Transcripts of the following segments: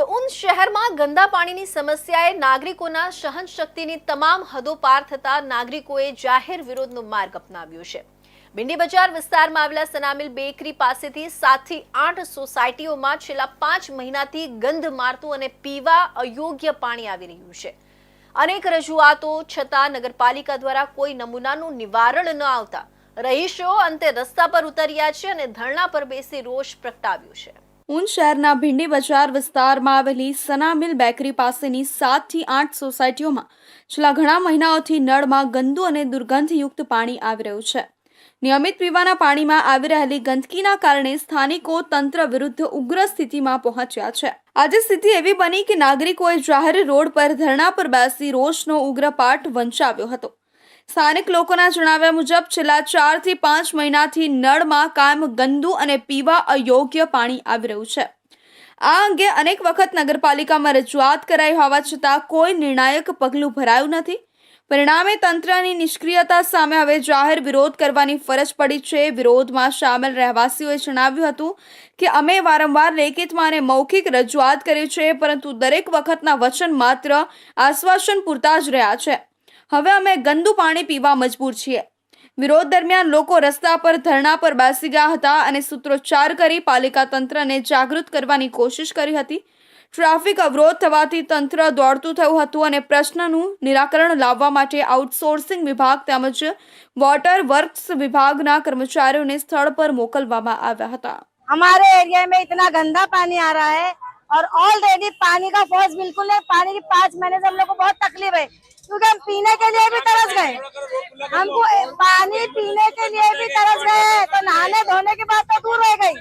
તો ઉન શહેરમાં ગંદા પાણીની સમસ્યાએ નાગરિકોના સહનશક્તિની તમામ હદો પાર થતા નાગરિકોએ જાહેર વિરોધનો માર્ગ અપનાવ્યો છે. ભીંડી બજાર વિસ્તારમાં આવેલા સનામિલ બેકરી પાસેથી સાતથી આઠ સોસાયટીઓમાં છેલ્લા પાંચ મહિનાથી ગંધ મારતું અને પીવા અયોગ્ય પાણી આવી રહ્યું છે. અનેક રજૂઆતો છતાં નગરપાલિકા દ્વારા કોઈ નમૂનાનું નિવારણ ન આવતા રહીશો અંતે રસ્તા પર ઉતર્યા છે અને ધરણા પર બેસી રોષ પ્રગટાવ્યો છે. ઊન શહેરના ભીંડી બજાર વિસ્તારમાં આવેલી સનામિલ બેકરી પાસેની સાતથી આઠ સોસાયટીઓમાં છેલ્લા ઘણા મહિનાઓથી નળમાં ગંદુ અને દુર્ગંધયુક્ત પાણી આવી રહ્યું છે. નિયમિત પીવાના પાણીમાં આવી રહેલી ગંદકીના કારણે સ્થાનિકો તંત્ર વિરુદ્ધ ઉગ્ર સ્થિતિમાં પહોંચ્યા છે. આજે સ્થિતિ એવી બની કે નાગરિકોએ જાહેર રોડ પર ધરણા પર બેસી રોષનો ઉગ્ર પાઠ વંચાવ્યો હતો. સ્થાનિક લોકોના જણાવ્યા મુજબ, છેલ્લા ચારથી પાંચ મહિનાથી નળમાં કાયમ ગંદુ અને પીવા અયોગ્ય પાણી આવી રહ્યું છે. આ અંગે અનેક વખત નગરપાલિકામાં રજૂઆત કરાઈ હોવા છતાં કોઈ નિર્ણાયક પગલું ભરાયું નથી. પરિણામે તંત્રની નિષ્ક્રિયતા સામે હવે જાહેર વિરોધ કરવાની ફરજ પડી છે. વિરોધમાં સામેલ રહેવાસીઓએ જણાવ્યું હતું કે, અમે વારંવાર લેખિતમાં અને મૌખિક રજૂઆત કરી છે, પરંતુ દરેક વખતના વચન માત્ર આશ્વાસન પૂરતા જ રહ્યા છે. હવે અમે ગંદુ પાણી પીવા મજબૂર છીએ વિરોધ દરમિયાન લોકો રસ્તા પર ધરણા પર બેસી ગયા હતા અને સૂત્રોચ્ચાર કરી પાલિકા તંત્રને જાગૃત કરવાની કોશિશ કરી હતી ટ્રાફિક અવરોધ થવાથી તંત્ર દોડતું થયું હતું અને પ્રશ્નનું નિરાકરણ લાવવા માટે આઉટસોર્સિંગ વિભાગ તેમજ વોટર વર્ક્સ વિભાગના કર્મચારીઓને સ્થળ પર મોકલવામાં આવ્યા હતા हमारे एरिया में इतना गंदा पानी आ रहा है और ऑलरेडी पानी का फोर्स बिल्कुल नहीं, पानी की पाँच महीने से हम लोग को बहुत तकलीफ़ है, क्योंकि हम पीने के लिए भी तरस गए। हमको पानी पीने के लिए भी तरस गए तो नहाने धोने की बात तो दूर रह गई।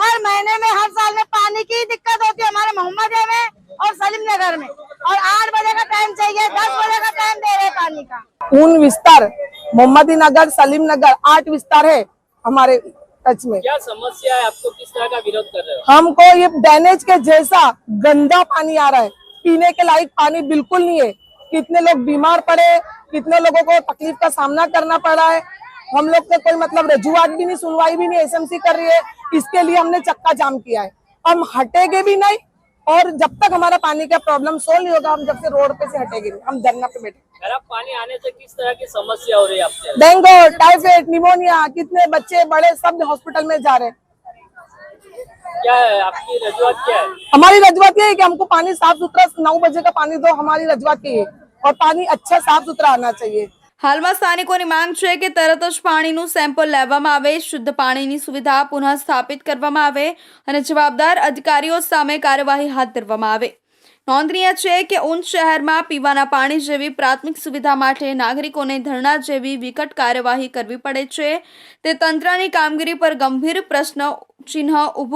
हर महीने में, हर साल में पानी की दिक्कत होती है हमारे मोहम्मदिया में और सलीम नगर में। और आठ बजे का टाइम चाहिए, दस बजे का टाइम दे रहे पानी का। ऊन विस्तार, मोहम्मदी नगर, सलीम नगर, आठ विस्तार है हमारे टच में क्या समस्या है आपको किस तरह का विरोध कर रहे हो हमको ये डैमेज के जैसा गंदा पानी आ रहा है पीने के लायक पानी बिल्कुल नहीं है कितने लोग बीमार पड़े कितने लोगों को तकलीफ का सामना करना पड़ रहा है हम लोग को कोई मतलब रजुआत भी नहीं सुनवाई भी नहीं एसएमसी कर रही है इसके लिए हमने चक्का जाम किया है हम हटेंगे भी नहीं और जब तक हमारा पानी का प्रॉब्लम सोल्व नहीं होगा हम जब से रोड पे से हटेंगे नहीं हम धरना पे बैठे खराब पानी आने से किस तरह की समस्या हो रही है आपके? डेंगू टाइफाइड निमोनिया कितने बच्चे बड़े सब हॉस्पिटल में जा रहे हैं। क्या है आपकी रजुआत क्या है? हमारी रजुआत ये है कि हमको पानी साफ़ सुथरा नौ बजे का पानी दो हमारी रजुआत ये है। और पानी अच्छा साफ़ सुथरा आना चाहिए। હાલમાં સ્થાનિકોની માંગ છે કે તરત જ પાણીનું સેમ્પલ લેવામાં આવે, શુદ્ધ પાણીની સુવિધા પુનઃ સ્થાપિત કરવામાં આવે અને જવાબદાર અધિકારીઓ સામે કાર્યવાહી હાથ ધરવામાં આવે. નોંધનીય છે કે ઊંચ શહેરમાં પીવાના પાણી જેવી પ્રાથમિક સુવિધા માટે નાગરિકોને ધરણા જેવી વિકટ કાર્યવાહી કરવી પડે છે. તે તંત્રની કામગીરી પર ગંભીર પ્રશ્ન, ચિહ્ન ઊભું